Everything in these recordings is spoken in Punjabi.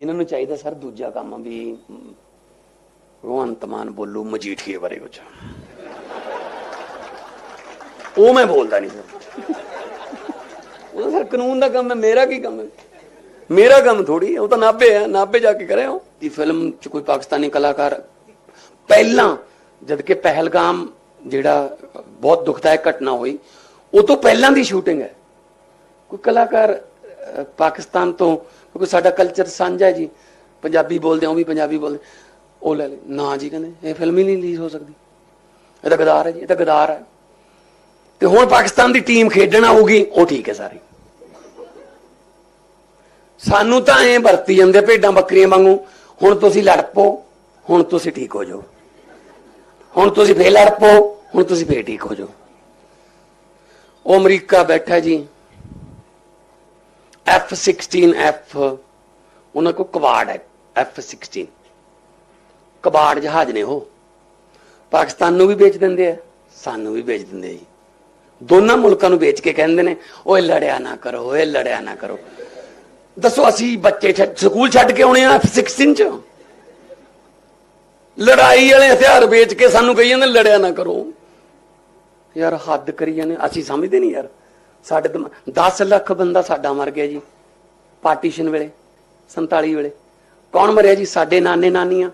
ਇਹਨਾਂ ਨੂੰ ਚਾਹੀਦਾ ਸਰ ਦੂਜਾ ਕੰਮ ਵੀ ਮ, ਭਗਵੰਤ ਮਾਨ ਬੋਲੂ ਮਜੀਠੀਏ ਬਾਰੇ ਕੁਝ ਉਹ ਮੈਂ ਬੋਲਦਾ ਨਹੀਂ ਸਰ। ਉਹ ਸਰ ਕਾਨੂੰਨ ਦਾ ਕੰਮ ਹੈ ਮੇਰਾ ਕੀ ਕੰਮ ਹੈ? ਮੇਰਾ ਕੰਮ ਥੋੜੀ ਉਹ ਤਾਂ ਨਾਭੇ ਹੈ ਨਾਭੇ ਜਾ ਕੇ ਕਰਿਆ ਦੀ ਫਿਲਮ ਚ ਕੋਈ ਪਾਕਿਸਤਾਨੀ ਕਲਾਕਾਰ ਪਹਿਲਾਂ ਜਦ ਕਿ ਪਹਿਲਗਾਮ ਜਿਹੜਾ ਬਹੁਤ ਦੁਖਦਾਇਕ ਘਟਨਾ ਹੋਈ ਉਹ ਤੋਂ ਪਹਿਲਾਂ ਦੀ ਸ਼ੂਟਿੰਗ ਹੈ। ਕੋਈ ਕਲਾਕਾਰ ਪਾਕਿਸਤਾਨ ਤੋਂ, ਕਿਉਂਕਿ ਸਾਡਾ ਕਲਚਰ ਸਾਂਝਾ ਹੈ ਜੀ। ਪੰਜਾਬੀ ਬੋਲਦੇ ਆ ਉਹ ਵੀ ਪੰਜਾਬੀ ਬੋਲਦੇ। ਉਹ ਲੈ ਲੈ ਨਾ ਜੀ ਕਹਿੰਦੇ, ਇਹ ਫਿਲਮ ਹੀ ਨਹੀਂ ਰਿਲੀਜ਼ ਹੋ ਸਕਦੀ। ਇਹ ਤਾਂ ਗਦਾਰ ਹੈ ਜੀ, ਇਹ ਤਾਂ ਗਦਾਰ ਹੈ। ਤੇ ਹੁਣ ਪਾਕਿਸਤਾਨ ਦੀ ਟੀਮ ਖੇਡਣ ਆਊਗੀ, ਉਹ ਠੀਕ ਹੈ ਸਾਰੀ। ਸਾਨੂੰ ਤਾਂ ਐ ਵਰਤੀ ਜਾਂਦੇ, ਭੇਡਾਂ ਬੱਕਰੀਆਂ ਵਾਂਗੂ, ਹੁਣ ਤੁਸੀਂ ਲੜ ਪੋ ਹੁਣ ਤੁਸੀਂ ਠੀਕ ਹੋ ਜਾਓ। ਹੁਣ ਤੁਸੀਂ ਫੇਰ ਲੜ ਪੋ ਹੁਣ ਤੁਸੀਂ ਫੇਰ ਠੀਕ ਹੋ ਜਾਓ। ਉਹ ਅਮਰੀਕਾ ਬੈਠਾ ਜੀ F16 F ਉਹਨਾਂ ਕੋ ਕਬਾੜ ਹੈ F16 ਕਬਾੜ ਜਹਾਜ਼ ਨੇ ਉਹ। ਪਾਕਿਸਤਾਨ ਨੂੰ ਵੀ ਵੇਚ ਦਿੰਦੇ ਆ, ਸਾਨੂੰ ਵੀ ਵੇਚ ਦਿੰਦੇ ਜੀ। ਦੋਨਾਂ ਮੁਲਕਾਂ ਨੂੰ ਵੇਚ ਕੇ ਕਹਿੰਦੇ ਨੇ, ਓਏ ਲੜਿਆ ਨਾ ਕਰੋ, ਓਏ ਲੜਿਆ ਨਾ ਕਰੋ। ਦੱਸੋ ਅਸੀਂ ਬੱਚੇ ਛੱਡ- ਸਕੂਲ ਛੱਡ ਕੇ ਆਉਣੇ ਆ F16 ਚ? ਲੜਾਈ ਵਾਲੇ ਹਥਿਆਰ ਵੇਚ ਕੇ ਸਾਨੂੰ ਕਹੀ ਜਾਂਦੇ ਲੜਿਆ ਨਾ ਕਰੋ। ਯਾਰ ਹੱਦ ਕਰੀ ਜਾਂਦੇ ਅਸੀਂ ਸਮਝਦੇ ਨਹੀਂ ਯਾਰ। ਸਾਡੇ 10 ਲੱਖ ਬੰਦਾ ਸਾਡਾ ਮਰ ਗਿਆ ਜੀ, ਪਾਰਟੀਸ਼ਨ ਵੇਲੇ 47 ਵੇਲੇ। ਕੌਣ ਮਰਿਆ ਜੀ? ਸਾਡੇ ਨਾਨੇ ਨਾਨੀਆਂ।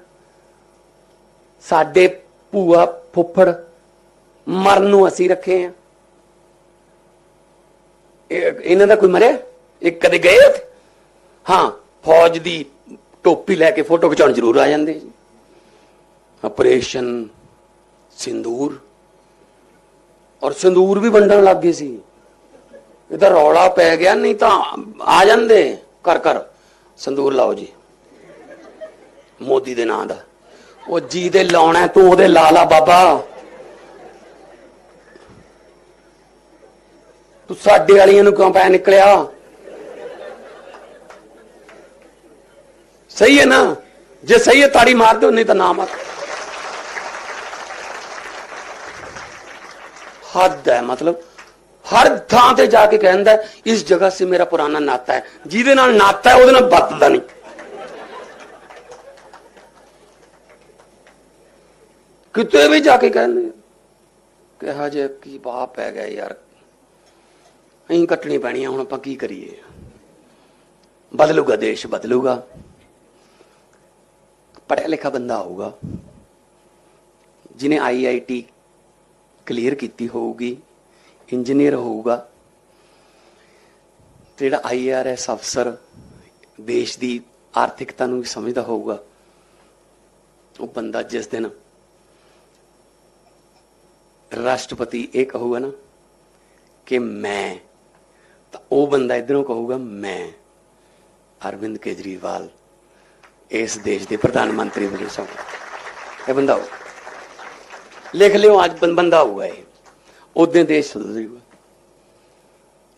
ਸਾਡੇ ਭੂਆ ਫੁੱਫੜ ਮਰਨ ਨੂੰ ਅਸੀਂ ਰੱਖੇ ਆ। ਇਹਨਾਂ ਦਾ ਕੋਈ ਮਰਿਆ? ਇਹ ਕਦੇ ਗਏ ਹਾਂ, ਫੌਜ ਦੀ ਟੋਪੀ ਲੈ ਕੇ ਫੋਟੋ ਖਿਚਾਉਣ ਜ਼ਰੂਰ ਆ ਜਾਂਦੇ ਜੀ। ਆਪਰੇਸ਼ਨ ਸਿੰਦੂਰ। ਔਰ ਸਿੰਦੂਰ ਵੀ ਵੰਡਣ ਲੱਗ ਗਏ ਸੀ। ਇਹ ਤਾਂ ਰੌਲਾ ਪੈ ਗਿਆ, ਨਹੀਂ ਤਾਂ ਆ ਜਾਂਦੇ। ਕਰ ਕਰ ਸੰਦੂਰ ਲਾਓ ਜੀ। ਮੋਦੀ ਦੇ ਨਾਂ ਦਾ। ਉਹ ਜੀ ਦੇ ਲਾਉਣਾ ਤੂੰ ਉਹਦੇ ਲਾ ਲਾ ਬਾਬਾ। ਤੂੰ ਸਾਡੇ ਵਾਲੀਆਂ ਨੂੰ ਕਿਉਂ ਪੈ ਨਿਕਲਿਆ? ਸਹੀ ਹੈ ਨਾ? ਜੇ ਸਹੀ ਹੈ, ਤਾੜੀ ਮਾਰ ਦਿਓ, ਨਹੀਂ ਤਾਂ ਨਾ ਮਾਰ। ਹੱਦ ਹੈ, ਮਤਲਬ ਹਰ ਥਾਂ ਤੇ ਜਾ ਕੇ ਕਹਿੰਦਾ ਹੈ, ਇਸ ਜਗ੍ਹਾ ਸੇ ਮੇਰਾ ਪੁਰਾਣਾ ਨਾਤਾ ਹੈ। ਜਿਹਦੇ ਨਾਲ ਨਾਤਾ ਹੈ ਉਹਦੇ ਨਾਲ ਵਰਤਦਾ ਨਹੀਂ। ਕਿਤੇ ਵੀ ਜਾ ਕੇ ਕਹਿੰਦੇ ਕਿਹਾ ਹਜੇ ਕੀ ਬਾਪ ਪੈ ਗਿਆ ਯਾਰ ਅਹੀਂ ਕੱਟਣੀ ਪੈਣੀ ਹੁਣ ਆਪਾਂ ਕੀ ਕਰੀਏ? ਬਦਲੂਗਾ ਦੇਸ਼ ਬਦਲੂਗਾ। ਪੜ੍ਹਿਆ ਲਿਖਾ ਬੰਦਾ ਹੋਊਗਾ ਜਿਨੇ ਆਈਆਈਟੀ ਕਲੀਅਰ ਕੀਤੀ ਹੋਊਗੀ ਇੰਜੀਨੀਅਰ ਹੋਊਗਾ, ਤੇ ਜਿਹੜਾ ਆਈਆਰਐਸ ਅਫਸਰ ਦੇਸ਼ ਦੀ ਆਰਥਿਕਤਾ ਨੂੰ ਵੀ ਸਮਝਦਾ ਹੋਊਗਾ, ਉਹ ਬੰਦਾ ਜਿਸ ਦਿਨ ਰਾਸ਼ਟਰਪਤੀ ਇਹ ਕਹੂਗਾ ਨਾ ਕਿ ਮੈਂ, ਤਾਂ ਉਹ ਬੰਦਾ ਇਧਰੋਂ ਕਹੂਗਾ, ਮੈਂ, ਅਰਵਿੰਦ ਕੇਜਰੀਵਾਲ, ਇਸ ਦੇਸ਼ ਦੇ ਪ੍ਰਧਾਨ ਮੰਤਰੀ ਬਣੇ ਸਭ ਇਹ ਬੰਦਾ ਹੋਊ। ਲਿਖ ਲਿਓ, ਅੱਜ ਬੰਦਾ ਹੋਊਗਾ ਇਹ ਉਦੋਂ ਦੇਸ਼ ਸੁਧਰ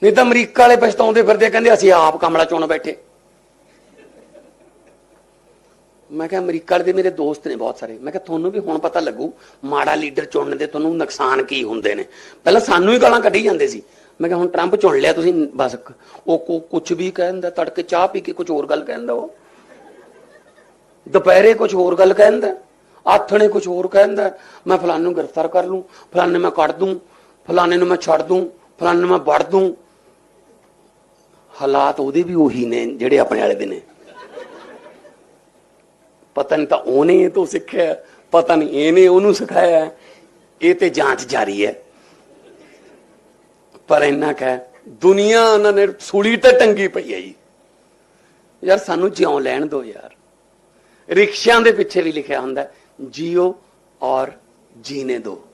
ਨਹੀਂ ਤਾਂ ਅਮਰੀਕਾ ਵਾਲੇ ਪਛਤਾਉਂਦੇ ਫਿਰਦੇ ਕਹਿੰਦੇ ਅਸੀਂ ਆਪ ਕਮਲਾ ਚੁਣ ਬੈਠੇ। ਮੈਂ ਕਿਹਾ ਅਮਰੀਕਾ ਵਾਲੇ ਦੇ ਮੇਰੇ ਦੋਸਤ ਨੇ ਬਹੁਤ ਸਾਰੇ। ਮੈਂ ਕਿਹਾ ਤੁਹਾਨੂੰ ਵੀ ਹੁਣ ਪਤਾ ਲੱਗੂ, ਮਾੜਾ ਲੀਡਰ ਚੁਣਨ ਦੇ ਤੁਹਾਨੂੰ ਨੁਕਸਾਨ ਕੀ ਹੁੰਦੇ ਨੇ। ਪਹਿਲਾਂ ਸਾਨੂੰ ਹੀ ਗਾਲਾਂ ਕੱਢੀ ਜਾਂਦੇ ਸੀ। ਮੈਂ ਕਿਹਾ ਹੁਣ ਟਰੰਪ ਚੁਣ ਲਿਆ ਤੁਸੀਂ, ਬਸ ਉਹ ਕੁਝ ਵੀ ਕਹਿੰਦਾ, ਤੜਕੇ ਚਾਹ ਪੀ ਕੇ ਕੁਝ ਹੋਰ ਗੱਲ ਕਹਿੰਦਾ ਉਹ। ਦੁਪਹਿਰੇ ਕੁਝ ਹੋਰ ਗੱਲ ਕਹਿੰਦਾ, ਆਥਣੇ ਕੁਝ ਹੋਰ ਕਹਿੰਦਾ, ਮੈਂ ਫਲਾਨ ਨੂੰ ਗ੍ਰਿਫਤਾਰ ਕਰ ਲੂੰ, ਫਲਾਣੇ ਮੈਂ ਕੱਢ ਦੂੰ ਫਲਾਣੇ ਨੂੰ ਮੈਂ ਛੱਡ ਦੂੰ, ਫਲਾਣੇ ਨੂੰ ਮੈਂ ਵੜ ਦੂੰ। ਹਾਲਾਤ ਉਹਦੇ ਵੀ ਉਹੀ ਨੇ ਜਿਹੜੇ ਆਪਣੇ ਵਾਲੇ ਦੇ ਨੇ। ਪਤਾ ਨਹੀਂ ਤਾਂ ਉਹਨੇ ਇਹ ਤੋਂ ਸਿੱਖਿਆ, ਪਤਾ ਨਹੀਂ ਇਹਨੇ ਉਹਨੂੰ ਸਿਖਾਇਆ। ਇਹ ਤੇ ਜਾਂਚ ਜਾਰੀ ਹੈ। ਪਰ ਇੰਨਾ ਕਹਿ ਦੁਨੀਆ ਉਹਨਾਂ ਨੇ ਸੂਲੀ ਤੇ ਟੰਗੀ ਪਈ ਹੈ ਜੀ। ਯਾਰ ਸਾਨੂੰ ਜਿਉਂ ਲੈਣ ਦਿਓ ਯਾਰ। ਰਿਕਸ਼ਿਆਂ ਦੇ ਪਿੱਛੇ ਵੀ ਲਿਖਿਆ ਹੁੰਦਾ, ਜੀਓ ਔਰ ਜੀਨੇ ਦੋ।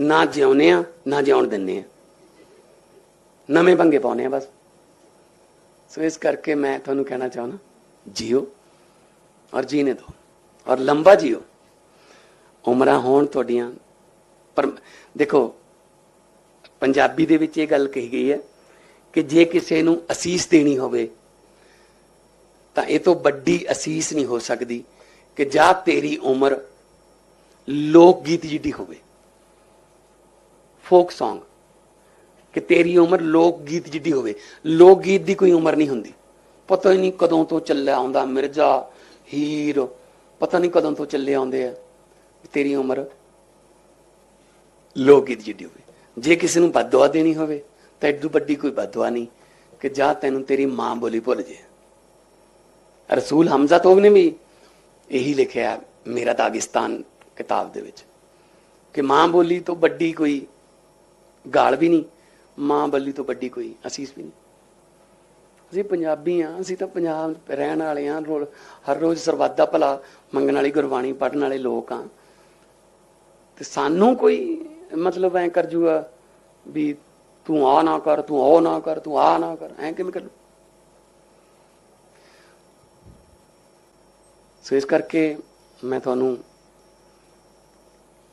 ਨਾ ਜਿਉਨੇ ਆ, ਨਾ ਜਿਉਣ ਦਿੰਨੇ ਆ। ਨਵੇਂ ਪੰਗੇ ਪਾਉਨੇ ਆ ਬਸ। ਸੋ ਇਸ ਕਰਕੇ ਮੈਂ ਤੁਹਾਨੂੰ ਕਹਿਣਾ ਚਾਹੁੰਦਾ, ਜਿਓ ਔਰ ਜੀਨੇ ਦੋ ਔਰ ਲੰਬਾ ਜਿਓ। ਉਮਰਾਂ ਹੋਣ ਤੁਹਾਡੀਆਂ ਪਰ ਦੇਖੋ, ਪੰਜਾਬੀ ਦੇ ਵਿੱਚ ਇਹ ਗੱਲ ਕਹੀ ਗਈ ਹੈ ਕਿ ਜੇ ਕਿਸੇ ਨੂੰ ਅਸੀਸ ਦੇਣੀ ਹੋਵੇ, ਤਾਂ ਇਹ ਤੋਂ ਵੱਡੀ ਅਸੀਸ ਨਹੀਂ ਹੋ ਸਕਦੀ ਕਿ ਜਾਂ ਤੇਰੀ ਉਮਰ ਲੋਕ ਗੀਤ ਜਿੱਡੀ ਹੋਵੇ। ਫੋਕ Song ਕਿ ਤੇਰੀ ਉਮਰ ਲੋਕ ਗੀਤ ਜਿੱਡੀ ਹੋਵੇ। ਲੋਕ ਗੀਤ ਦੀ ਕੋਈ ਉਮਰ ਨਹੀਂ ਹੁੰਦੀ। ਪਤਾ ਹੀ ਨਹੀਂ ਕਦੋਂ ਤੋਂ ਚੱਲਿਆ ਆਉਂਦਾ ਮਿਰਜ਼ਾ, ਹੀਰ। ਪਤਾ ਨਹੀਂ ਕਦੋਂ ਤੋਂ ਚੱਲੇ ਆਉਂਦੇ ਆ ਤੇਰੀ ਉਮਰ ਲੋਕ ਗੀਤ ਜਿੱਡੀ ਹੋਵੇ। ਜੇ ਕਿਸੇ ਨੂੰ ਬਦਦੁਆ ਦੇਣੀ ਹੋਵੇ, ਤਾਂ ਐਡੂ ਵੱਡੀ ਕੋਈ ਬਦਦੁਆ ਨਹੀਂ ਕਿ ਜਾ ਤੈਨੂੰ ਤੇਰੀ ਮਾਂ ਬੋਲੀ ਭੁੱਲ ਜੇ। ਰਸੂਲ ਹਮਜ਼ਾ ਤੋਬ ਨੇ ਵੀ ਇਹੀ ਲਿਖਿਆ ਮੇਰਾ ਦਾਗਿਸਤਾਨ ਕਿਤਾਬ ਦੇ ਵਿੱਚ ਕਿ ਮਾਂ ਬੋਲੀ ਤੋਂ ਵੱਡੀ ਕੋਈ ਗਾਲ ਵੀ ਨਹੀਂ, ਮਾਂ ਬੱਲੀ ਤੋਂ ਵੱਡੀ ਕੋਈ ਅਸੀਸ ਵੀ ਨਹੀਂ। ਅਸੀਂ ਪੰਜਾਬੀ ਆ ਅਸੀਂ ਤਾਂ ਪੰਜਾਬ ਰਹਿਣ ਵਾਲੇ ਆ ਹਰ ਰੋਜ਼ ਸਰਬੱਤ ਭਲਾ ਮੰਗਣ ਵਾਲੀ, ਗੁਰਬਾਣੀ ਪੜ੍ਹਨ ਵਾਲੇ ਲੋਕ ਆ ਤੇ ਸਾਨੂੰ ਕੋਈ ਮਤਲਬ ਐ ਕਰ ਜੂਗਾ ਵੀ ਤੂੰ ਆ ਨਾ ਕਰ, ਤੂੰ ਉਹ ਨਾ ਕਰ, ਤੂੰ ਆ ਨਾ ਕਰ, ਐ ਕਿਵੇਂ ਕਰ ਸੋ ਇਸ ਕਰਕੇ ਮੈਂ ਤੁਹਾਨੂੰ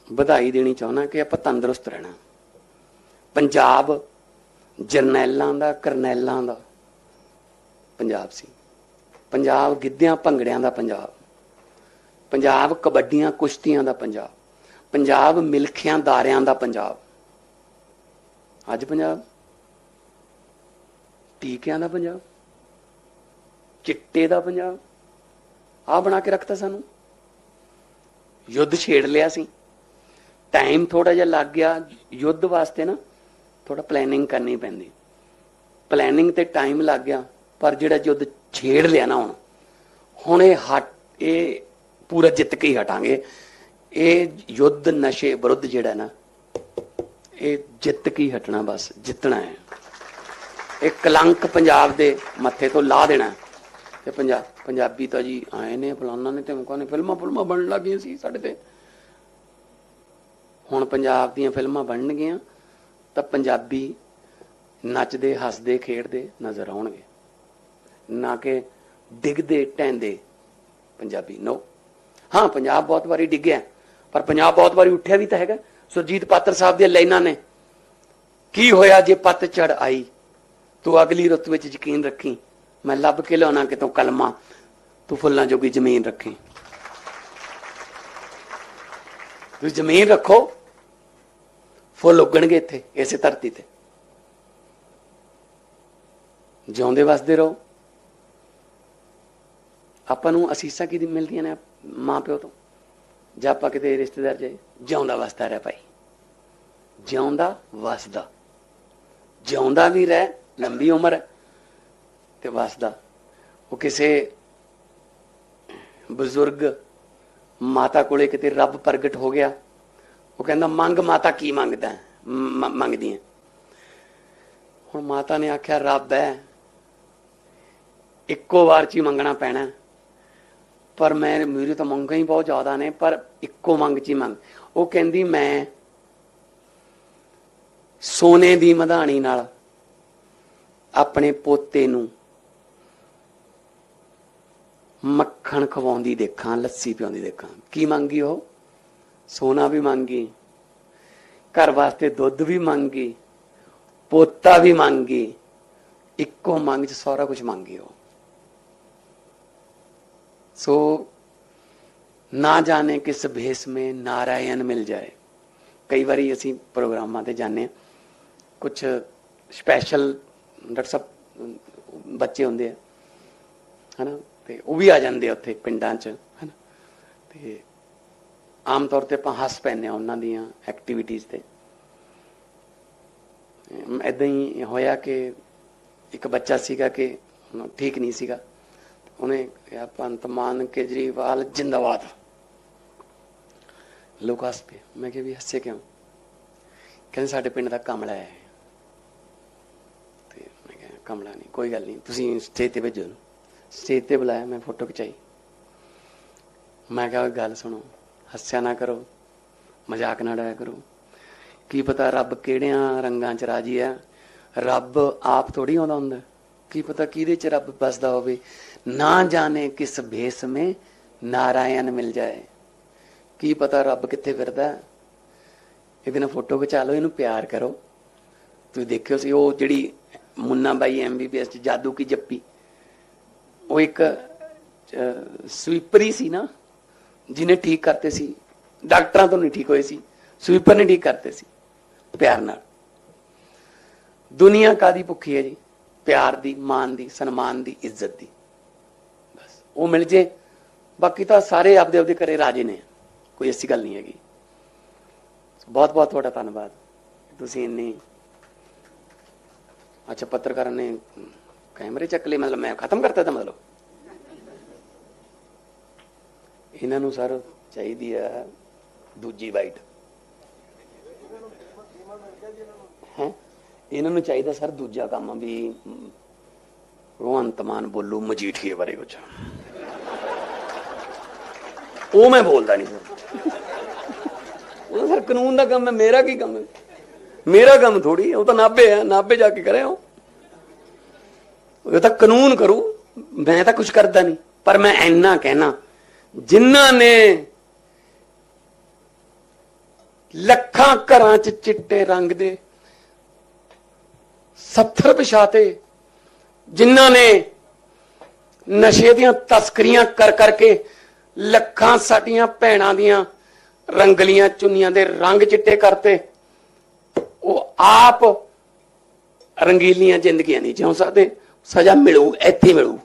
ਵਧਾਈ ਦੇਣੀ ਚਾਹੁੰਦਾ ਕਿ ਆਪਾਂ ਤੰਦਰੁਸਤ ਰਹਿਣਾ। ਪੰਜਾਬ ਜਰਨੈਲਾਂ ਦਾ, ਕਰਨੈਲਾਂ ਦਾ ਪੰਜਾਬ ਸੀ। ਪੰਜਾਬ ਗਿੱਧਿਆਂ, ਭੰਗੜਿਆਂ ਦਾ ਪੰਜਾਬ। ਪੰਜਾਬ ਕਬੱਡੀਆਂ, ਕੁਸ਼ਤੀਆਂ ਦਾ ਪੰਜਾਬ। ਪੰਜਾਬ ਮਿਲਖਿਆਂ, ਦਾਰਿਆਂ ਦਾ ਪੰਜਾਬ। ਅੱਜ ਪੰਜਾਬ ਟੀਕਿਆਂ ਦਾ ਪੰਜਾਬ, ਚਿੱਟੇ ਦਾ ਪੰਜਾਬ। ਆ ਬਣਾ ਕੇ ਰੱਖਤਾ ਸਾਨੂੰ। ਯੁੱਧ ਛੇੜ ਲਿਆ ਸੀ। ਟਾਈਮ ਥੋੜਾ ਜਿਹਾ ਲੱਗ ਗਿਆ। ਯੁੱਧ ਵਾਸਤੇ ਨਾ ਥੋੜਾ ਪਲੈਨਿੰਗ ਕਰਨੀ ਪੈਂਦੀ। ਪਲੈਨਿੰਗ ਤੇ ਟਾਈਮ ਲੱਗ ਗਿਆ, ਪਰ ਜਿਹੜਾ ਯੁੱਧ ਛੇੜ ਲਿਆ ਨਾ ਹੁਣ ਹੁਣ ਇਹ ਹਟ, ਇਹ ਪੂਰਾ ਜਿੱਤ ਕੇ ਹੀ ਹਟਾਂਗੇ। ਇਹ ਯੁੱਧ ਨਸ਼ੇ ਵਿਰੁੱਧ ਜਿਹੜਾ ਨਾ, ਇਹ ਜਿੱਤ ਕੇ ਹੀ ਹਟਣਾ ਬਸ, ਜਿੱਤਣਾ ਹੈ। ਇਹ ਕਲੰਕ ਪੰਜਾਬ ਦੇ ਮੱਥੇ ਤੋਂ ਲਾ ਦੇਣਾ। ਤੇ ਪੰਜਾਬ ਪੰਜਾਬੀ ਤਾਂ ਜੀ ਆਏ ਨੇ, ਫਲਾਨਾ ਨੇ, ਧਮਕਾ ਨੇ, ਫਿਲਮਾਂ ਫਿਲਮਾਂ ਬਣਨ ਲੱਗੀਆਂ ਸੀ ਸਾਡੇ ਤੇ। ਹੁਣ ਪੰਜਾਬ ਦੀਆਂ ਫਿਲਮਾਂ ਬਣਨਗੀਆਂ। ਤਾਂ ਪੰਜਾਬੀ ਨੱਚਦੇ, ਹੱਸਦੇ, ਖੇਡਦੇ ਨਜ਼ਰ ਆਉਣਗੇ। ਨਾ ਕਿ ਡਿੱਗਦੇ ਟੈਂਦੇ ਪੰਜਾਬੀ। ਨੋ ਹਾਂ, ਪੰਜਾਬ ਬਹੁਤ ਵਾਰੀ ਡਿੱਗਿਆ ਪਰ ਪੰਜਾਬ ਬਹੁਤ ਵਾਰੀ ਉੱਠਿਆ ਵੀ ਤਾਂ ਹੈਗਾ। ਸੁਰਜੀਤ ਪਾਤਰ ਸਾਹਿਬ ਦੀਆਂ ਲਾਈਨਾਂ ਨੇ। ਕੀ ਹੋਇਆ ਜੇ ਪੱਤ ਚੜ ਆਈ? ਤੂੰ ਅਗਲੀ ਰੁੱਤ ਵਿੱਚ ਯਕੀਨ ਰੱਖੀ। ਮੈਂ ਲੱਭ ਕੇ ਲਿਆਉਣਾ ਕਿਤੋਂ ਕਲਮਾ। ਤੂੰ ਫੁੱਲਾਂ ਜੋਗੀ ਜ਼ਮੀਨ ਰੱਖੀ। ਤੁਸੀਂ ਜ਼ਮੀਨ ਰੱਖੋ। ਫੁੱਲ ਉੱਗਣਗੇ ਇੱਥੇ, ਇਸੇ ਧਰਤੀ ਤੇ। ਜਿਉਂਦੇ ਵਸਦੇ ਰਹੋ। ਆਪਾਂ ਨੂੰ ਅਸੀਸਾਂ ਕਿਹਦੀ ਮਿਲਦੀਆਂ ਨੇ ਮਾਂ ਪਿਓ ਤੋਂ? ਜਾਂ ਆਪਾਂ ਕਿਤੇ ਰਿਸ਼ਤੇਦਾਰ ਜੇ ਜਿਉਂਦਾ ਵਸਦਾ ਰਹਿ ਭਾਈ। ਜਿਉਂਦਾ ਵਸਦਾ। ਜਿਉਂਦਾ ਵੀ ਰਹਿ, ਲੰਬੀ ਉਮਰ ਹੈ ਤੇ ਵਸਦਾ। ਉਹ ਕਿਸੇ ਬਜ਼ੁਰਗ ਮਾਤਾ ਕੋਲੇ ਕਿਤੇ ਰੱਬ ਪ੍ਰਗਟ ਹੋ ਗਿਆ ਉਹ ਕਹਿੰਦਾ, ਮੰਗ ਮਾਤਾ ਕੀ ਮੰਗਦਾ ਮੰਗਦੀ ਹੈ। ਹੁਣ ਮਾਤਾ ਨੇ ਆਖਿਆ, ਰੱਬ ਹੈ, ਇੱਕੋ ਵਾਰ ਚ ਹੀ ਮੰਗਣਾ ਪੈਣਾ ਪਰ ਮੈਂ, ਮੇਰੀ ਤਾਂ ਮੰਗਾਂ ਹੀ ਬਹੁਤ ਜ਼ਿਆਦਾ ਨੇ, ਪਰ ਇੱਕੋ ਮੰਗ ਚ ਹੀ ਮੰਗ ਉਹ ਕਹਿੰਦੀ, ਮੈਂ ਸੋਨੇ ਦੀ ਮਧਾਣੀ ਨਾਲ ਆਪਣੇ ਪੋਤੇ ਨੂੰ ਮੱਖਣ ਖਵਾਉਂਦੀ ਦੇਖਾਂ, ਲੱਸੀ ਪਿਆਉਂਦੀ ਦੇਖਾਂ। ਕੀ ਮੰਗੀ ਉਹ? ਸੋਨਾ ਵੀ ਮੰਗੀ, ਘਰ ਵਾਸਤੇ ਦੁੱਧ ਵੀ ਮੰਗੀ, ਪੋਤਾ ਵੀ ਮੰਗੀ, ਇੱਕੋ ਮੰਗ ਚ ਸਾਰਾ ਕੁਝ ਮੰਗੀ ਉਹ। ਸੋ ਨਾ ਜਾਣੇ ਕਿਸ ਭੇਸ ਮੇ ਨਾਰਾਇਣ ਮਿਲ ਜਾਏ। ਕਈ ਵਾਰੀ ਅਸੀਂ ਪ੍ਰੋਗਰਾਮਾਂ ਤੇ ਜਾਂਦੇ ਹਾਂ ਕੁਝ ਸਪੈਸ਼ਲ ਡਾਕਟਰ ਸਾਹਿਬ, ਬੱਚੇ ਹੁੰਦੇ ਆ, ਹਨਾ, ਤੇ ਉਹ ਵੀ ਆ ਜਾਂਦੇ ਆ ਉੱਥੇ ਪਿੰਡਾਂ 'ਚ, ਹਨਾ, ਤੇ ਆਮ ਤੌਰ ਤੇ ਆਪਾਂ ਹੱਸ ਪੈਂਦੇ ਆ ਉਹਨਾਂ ਦੀਆਂ ਐਕਟੀਵਿਟੀਜ਼ ਤੇ। ਐਦਾਂ ਹੀ ਹੋਇਆ ਕਿ ਇੱਕ ਬੱਚਾ ਸੀਗਾ ਕਿ ਠੀਕ ਨਹੀਂ ਸੀਗਾ। ਉਹਨੇ ਕਿਹਾ ਭਗਵੰਤ ਮਾਨ ਕੇਜਰੀਵਾਲ ਜਿੰਦਾਬਾਦ। ਲੋਕ ਹੱਸ ਪਏ। ਮੈਂ ਕਿਹਾ, ਵੀ ਹੱਸੇ ਕਿਉਂ? ਕਹਿੰਦੇ, ਸਾਡੇ ਪਿੰਡ ਦਾ ਕਮਲਾ ਹੈ। ਤੇ ਮੈਂ ਕਿਹਾ, ਕਮਲਾ ਨਹੀਂ, ਕੋਈ ਗੱਲ ਨਹੀਂ। ਤੁਸੀਂ ਸਟੇਜ ਤੇ ਭੇਜੋ ਸਟੇਜ ਤੇ ਬੁਲਾਇਆ, ਮੈਂ ਫੋਟੋ ਖਿਚਾਈ। ਮੈਂ ਕਿਹਾ ਗੱਲ ਸੁਣੋ। ਹੱਸਿਆ ਨਾ ਕਰੋ, ਮਜ਼ਾਕ ਨਾ ਡਾਇਆ ਕਰੋ। ਕੀ ਪਤਾ ਰੱਬ ਕਿਹੜਿਆਂ ਰੰਗਾਂ 'ਚ ਰਾਜੀ ਆ? ਰੱਬ ਆਪ ਥੋੜੀ ਆਉਂਦਾ ਹੁੰਦਾ। ਕੀ ਪਤਾ ਕਿਹਦੇ 'ਚ ਰੱਬ ਬਸਦਾ ਹੋਵੇ? ਨਾ ਜਾਣੇ ਕਿਸ ਭੇਸ ਮੇ ਨਾਰਾਇਣ ਮਿਲ ਜਾਏ। ਕੀ ਪਤਾ ਰੱਬ ਕਿੱਥੇ ਫਿਰਦਾ? ਇਹਦੇ ਨਾਲ ਫੋਟੋ ਖਿਚਾ ਲਓ, ਇਹਨੂੰ ਪਿਆਰ ਕਰੋ। ਤੁਸੀਂ ਦੇਖਿਓ ਸੀ, ਉਹ ਜਿਹੜੀ ਮੁੰਨਾ ਬਾਈ ਐਮਬੀਬੀਐਸ ਚ ਜਾਦੂ ਕੀ ਜੱਪੀ। ਉਹ ਇੱਕ ਸਵੀਪਰੀ ਸੀ ਨਾ। ਜਿਹਨੇ ਠੀਕ ਕਰਤੇ ਸੀ, ਡਾਕਟਰਾਂ ਤੋਂ ਨਹੀਂ ਠੀਕ ਹੋਏ ਸੀ ਸਵੀਪਰ ਨੇ ਠੀਕ ਕਰਤੇ ਸੀ, ਪਿਆਰ ਨਾਲ। ਦੁਨੀਆ ਕਾਦੀ ਭੁੱਖੀ ਹੈ ਜੀ? ਪਿਆਰ ਦੀ ਮਾਨ ਦੀ, ਸਨਮਾਨ ਦੀ, ਇੱਜ਼ਤ ਦੀ। ਬਸ, ਉਹ ਮਿਲ ਜੇ। ਬਾਕੀ ਤਾਂ ਸਾਰੇ ਆਪਦੇ ਆਪਦੇ ਘਰੇ ਰਾਜੇ ਨੇ। ਕੋਈ ਐਸੀ ਗੱਲ ਨਹੀਂ ਹੈਗੀ। ਬਹੁਤ ਬਹੁਤ ਤੁਹਾਡਾ ਧੰਨਵਾਦ। ਤੁਸੀਂ ਇੰਨੀ ਅੱਛਾ, ਪੱਤਰਕਾਰਾਂ ਨੇ ਕੈਮਰੇ ਚੱਕ ਲਏ, ਮਤਲਬ ਮੈਂ ਖਤਮ ਕਰਤਾ ਤਾਂ ਮਤਲਬ। ਇਹਨਾਂ ਨੂੰ ਸਰ ਚਾਹੀਦੀ ਆ ਦੂਜੀ ਵਾਈਟ ਹੈ? ਇਹਨਾਂ ਨੂੰ ਚਾਹੀਦਾ ਸਰ ਦੂਜਾ ਕੰਮ ਵੀ ਮ, ਭਗਵੰਤ ਮਾਨ ਬੋਲੂ ਮਜੀਠੀਏ ਬਾਰੇ ਕੁਝ ਉਹ ਮੈਂ ਬੋਲਦਾ ਨਹੀਂ ਸਰ। ਉਹ ਸਰ ਕਾਨੂੰਨ ਦਾ ਕੰਮ ਹੈ ਮੇਰਾ ਕੀ ਕੰਮ ਹੈ? ਮੇਰਾ ਕੰਮ ਥੋੜੀ ਉਹ ਤਾਂ ਨਾਭੇ ਹੈ ਨਾਭੇ ਜਾ ਕੇ ਕਰਿਆ ਉਹ। ਉਹ ਤਾਂ ਕਾਨੂੰਨ ਕਰੂ ਮੈਂ ਤਾਂ ਕੁਝ ਕਰਦਾ ਨਹੀਂ ਪਰ ਮੈਂ ਇੰਨਾ ਕਹਿਣਾ ਜਿਨ੍ਹਾਂ ਨੇ ਲੱਖਾਂ ਘਰਾਂ 'ਚ ਚਿੱਟੇ ਰੰਗ ਦੇ ਸੱਥਰ ਵਿਛਾਤੇ, ਜਿਨ੍ਹਾਂ ਨੇ ਨਸ਼ੇ ਦੀਆਂ ਤਸਕਰੀਆਂ ਕਰ ਕਰਕੇ ਲੱਖਾਂ ਸਾਡੀਆਂ ਭੈਣਾਂ ਦੀਆਂ ਰੰਗਲੀਆਂ ਚੁੰਨੀਆਂ ਦੇ ਰੰਗ ਚਿੱਟੇ ਕਰਤੇ, ਉਹ ਆਪ ਰੰਗੀਲੀਆਂ ਜ਼ਿੰਦਗੀਆਂ ਨਹੀਂ ਜਿਉਂ ਸਕਦੇ। ਸਜ਼ਾ ਮਿਲੂ, ਇੱਥੇ ਮਿਲੂ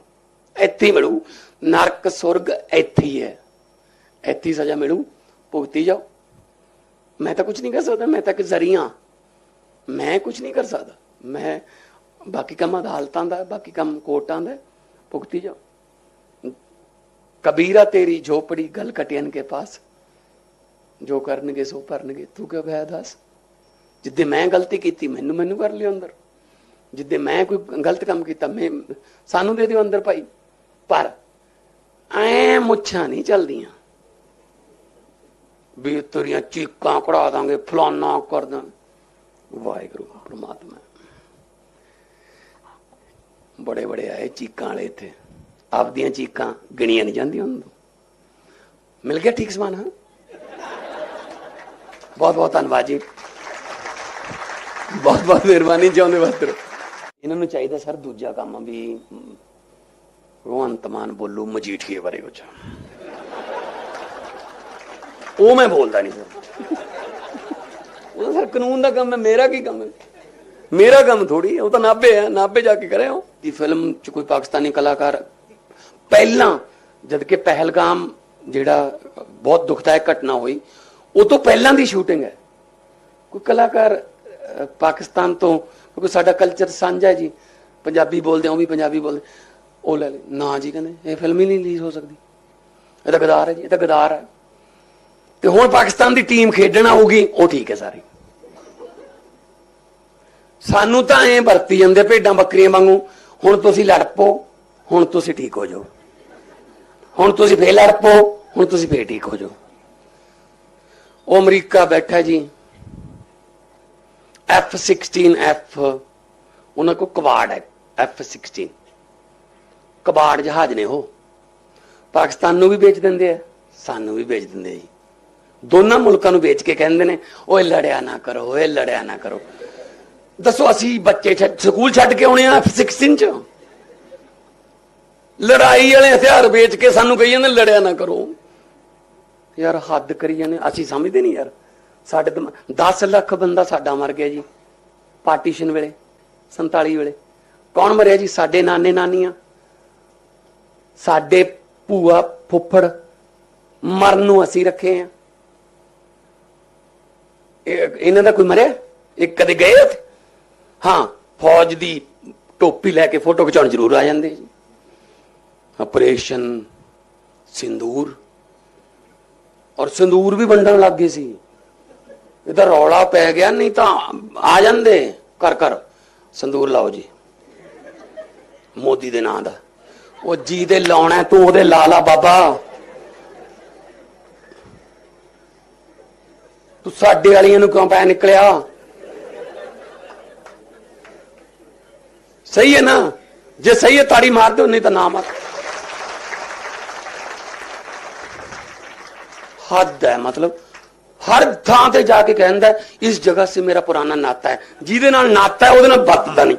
ਇੱਥੇ ਮਿਲੂ। ਨਰਕ, ਸੁਰਗ ਇੱਥੇ ਹੀ ਹੈ। ਇੱਥੇ ਹੀ ਸਜ਼ਾ ਮਿਲੂ। ਭੁਗਤੀ ਜਾਓ। ਮੈਂ ਤਾਂ ਕੁਝ ਨਹੀਂ ਕਰ ਸਕਦਾ। ਮੈਂ ਤਾਂ ਇੱਕ ਜ਼ਰੀਆ ਮੈਂ ਕੁਝ ਨਹੀਂ ਕਰ ਸਕਦਾ। ਮੈਂ ਬਾਕੀ ਕੰਮ ਅਦਾਲਤਾਂ ਦਾ, ਬਾਕੀ ਕੰਮ ਕੋਰਟਾਂ ਦਾ। ਭੁਗਤੀ ਜਾਓ। ਕਬੀਰਾ ਤੇਰੀ ਝੋਪੜੀ ਗਲ ਕਟਿਆਨ ਕੇ ਪਾਸ। ਜੋ ਕਰਨਗੇ ਸੋ ਭਰਨਗੇ। ਤੂੰ ਕਿਉਂ ਭੈ ਦੱਸ? ਜਿੱਦੇ ਮੈਂ ਗਲਤੀ ਕੀਤੀ, ਮੈਨੂੰ ਮੈਨੂੰ ਕਰ ਲਿਓ ਅੰਦਰ। ਜਿੱਦੇ ਮੈਂ ਕੋਈ ਗਲਤ ਕੰਮ ਕੀਤਾ, ਮੈਂ ਸਾਨੂੰ ਦੇ ਦਿਓ ਅੰਦਰ ਭਾਈ। ਪਰ ਐ ਮੁੱਛਾਂ ਨਹੀਂ ਚੱਲਦੀਆਂ। ਵੀ ਤੇਰੀਆਂ ਚੀਕਾਂ ਕਢਾ ਦਾਂਗੇ, ਫਲਾਨਾ ਕਰ ਦਾਂ। ਵਾਹਿਗੁਰੂ, ਪ੍ਰਮਾਤਮਾ। ਬੜੇ ਬੜੇ ਆਏ ਚੀਕਾਂ ਵਾਲੇ ਇੱਥੇ। ਆਪਦੀਆਂ ਚੀਕਾਂ ਗਿਣੀਆਂ ਨਹੀਂ ਜਾਂਦੀਆਂ ਉਹਨਾਂ ਨੂੰ ਮਿਲ ਗਿਆ ਠੀਕ ਸਮਾਨ, ਹਾਂ? ਬਹੁਤ ਬਹੁਤ ਧੰਨਵਾਦ ਜੀ। ਬਹੁਤ ਬਹੁਤ ਮਿਹਰਬਾਨੀ ਚਾਹੁੰਦੇ ਵਸਤਰ ਇਹਨਾਂ ਨੂੰ ਚਾਹੀਦਾ ਸਰ ਦੂਜਾ ਕੰਮ ਵੀ ਮ, ਭਗਵੰਤ ਮਾਨ ਬੋਲੂ ਮਜੀਠੀਏ ਬਾਰੇ ਕੁਝ ਉਹ ਮੈਂ ਬੋਲਦਾ ਨਹੀਂ ਉਹ ਸਰ ਕਾਨੂੰਨ ਦਾ ਕੰਮ ਹੈ ਮੇਰਾ ਕੀ ਕੰਮ ਹੈ? ਮੇਰਾ ਕੰਮ ਥੋੜੀ ਉਹ ਤਾਂ ਨਾਭੇ ਹੈ ਨਾਭੇ ਜਾ ਕੇ ਕਰੇ ਦੀ ਫਿਲਮ ਚ ਕੋਈ ਪਾਕਿਸਤਾਨੀ ਕਲਾਕਾਰ ਪਹਿਲਾਂ ਜਦ ਕਿ ਪਹਿਲਗਾਮ ਜਿਹੜਾ ਬਹੁਤ ਦੁਖਦਾਇਕ ਘਟਨਾ ਹੋਈ ਉਹ ਤੋਂ ਪਹਿਲਾਂ ਦੀ ਸ਼ੂਟਿੰਗ ਹੈ। ਕੋਈ ਕਲਾਕਾਰ ਪਾਕਿਸਤਾਨ ਤੋਂ ਕਿਉਂਕਿ ਸਾਡਾ ਕਲਚਰ ਸਾਂਝਾ ਹੈ ਜੀ। ਪੰਜਾਬੀ ਬੋਲਦੇ ਆ ਉਹ ਵੀ ਪੰਜਾਬੀ ਬੋਲਦੇ। ਉਹ ਲੈ ਲੈ। ਨਾ ਜੀ ਕਹਿੰਦੇ, ਇਹ ਫਿਲਮ ਹੀ ਨਹੀਂ ਰਿਲੀਜ਼ ਹੋ ਸਕਦੀ। ਇਹ ਤਾਂ ਗਦਾਰ ਹੈ ਜੀ, ਇਹ ਤਾਂ ਗਦਾਰ ਹੈ। ਤੇ ਹੁਣ ਪਾਕਿਸਤਾਨ ਦੀ ਟੀਮ ਖੇਡਣ ਆਊਗੀ, ਉਹ ਠੀਕ ਹੈ ਸਾਰੀ। ਸਾਨੂੰ ਤਾਂ ਐ ਵਰਤੀ ਜਾਂਦੇ ਭੇਡਾਂ ਬੱਕਰੀਆਂ ਵਾਂਗੂ, ਹੁਣ ਤੁਸੀਂ ਲੜ ਪੋ ਹੁਣ ਤੁਸੀਂ ਠੀਕ ਹੋ ਜਾਓ। ਹੁਣ ਤੁਸੀਂ ਫੇਰ ਲੜ ਪਓ, ਹੁਣ ਤੁਸੀਂ ਫੇਰ ਠੀਕ ਹੋ ਜਾਓ। ਉਹ ਅਮਰੀਕਾ ਬੈਠਾ ਜੀ F16 F, ਉਹਨਾਂ ਕੋ ਕਬਾੜ ਹੈ F16 ਕਬਾੜ ਜਹਾਜ਼ ਨੇ ਉਹ। ਪਾਕਿਸਤਾਨ ਨੂੰ ਵੀ ਵੇਚ ਦਿੰਦੇ ਆ, ਸਾਨੂੰ ਵੀ ਵੇਚ ਦਿੰਦੇ ਆ ਜੀ। ਦੋਨਾਂ ਮੁਲਕਾਂ ਨੂੰ ਵੇਚ ਕੇ ਕਹਿੰਦੇ ਨੇ, ਓਏ ਲੜਿਆ ਨਾ ਕਰੋ, ਓਏ ਲੜਿਆ ਨਾ ਕਰੋ। ਦੱਸੋ ਅਸੀਂ ਬੱਚੇ ਸਕੂਲ ਛੱਡ ਕੇ ਆਉਣੇ ਆ F16 ਚ? ਲੜਾਈ ਵਾਲੇ ਹਥਿਆਰ ਵੇਚ ਕੇ ਸਾਨੂੰ ਕਹੀ ਜਾਂਦੇ ਲੜਿਆ ਨਾ ਕਰੋ। ਯਾਰ ਹੱਦ ਕਰੀ ਜਾਂਦੇ ਅਸੀਂ ਸਮਝਦੇ ਨਹੀਂ ਯਾਰ। ਸਾਡੇ 10 ਲੱਖ ਬੰਦਾ ਸਾਡਾ ਮਰ ਗਿਆ ਜੀ, ਪਾਰਟੀਸ਼ਨ ਵੇਲੇ 47 ਵੇਲੇ। ਕੌਣ ਮਰਿਆ ਜੀ? ਸਾਡੇ ਨਾਨੇ ਨਾਨੀਆਂ ਸਾਡੇ ਭੂਆ ਫੁੱਫੜ ਮਰਨ ਨੂੰ ਅਸੀਂ ਰੱਖੇ ਆ। ਇਹਨਾਂ ਦਾ ਕੋਈ ਮਰਿਆ? ਇਹ ਕਦੇ ਗਏ ਹਾਂ, ਫੌਜ ਦੀ ਟੋਪੀ ਲੈ ਕੇ ਫੋਟੋ ਖਿਚਾਉਣ ਜ਼ਰੂਰ ਆ ਜਾਂਦੇ ਜੀ। ਆਪਰੇਸ਼ਨ ਸਿੰਦੂਰ। ਔਰ ਸਿੰਦੂਰ ਵੀ ਵੰਡਣ ਲੱਗ ਗਏ ਸੀ। ਇਹਦਾ ਰੌਲਾ ਪੈ ਗਿਆ, ਨਹੀਂ ਤਾਂ ਆ ਜਾਂਦੇ। ਕਰ ਕਰ ਸੰਦੂਰ, ਲਾਓ ਜੀ। ਮੋਦੀ ਦੇ ਨਾਂ ਦਾ। ਉਹ ਜੀ ਦੇ ਲਾਉਣਾ ਤੂੰ ਉਹਦੇ ਲਾ ਲਾ ਬਾਬਾ। ਤੂੰ ਸਾਡੇ ਵਾਲੀਆਂ ਨੂੰ ਕਿਉਂ ਪੈ ਨਿਕਲਿਆ? ਸਹੀ ਹੈ ਨਾ? ਜੇ ਸਹੀ ਹੈ ਤਾੜੀ ਮਾਰ ਦਿਓ ਨਹੀਂ ਤਾਂ ਨਾ ਮਾਰ। ਹੱਦ ਹੈ ਮਤਲਬ ਹਰ ਥਾਂ ਤੇ ਜਾ ਕੇ ਕਹਿੰਦਾ ਹੈ, ਇਸ ਜਗ੍ਹਾ ਸੇ ਮੇਰਾ ਪੁਰਾਣਾ ਨਾਤਾ ਹੈ। ਜਿਹਦੇ ਨਾਲ ਨਾਤਾ ਹੈ ਉਹਦੇ ਨਾਲ ਵਰਤਦਾ ਨਹੀਂ।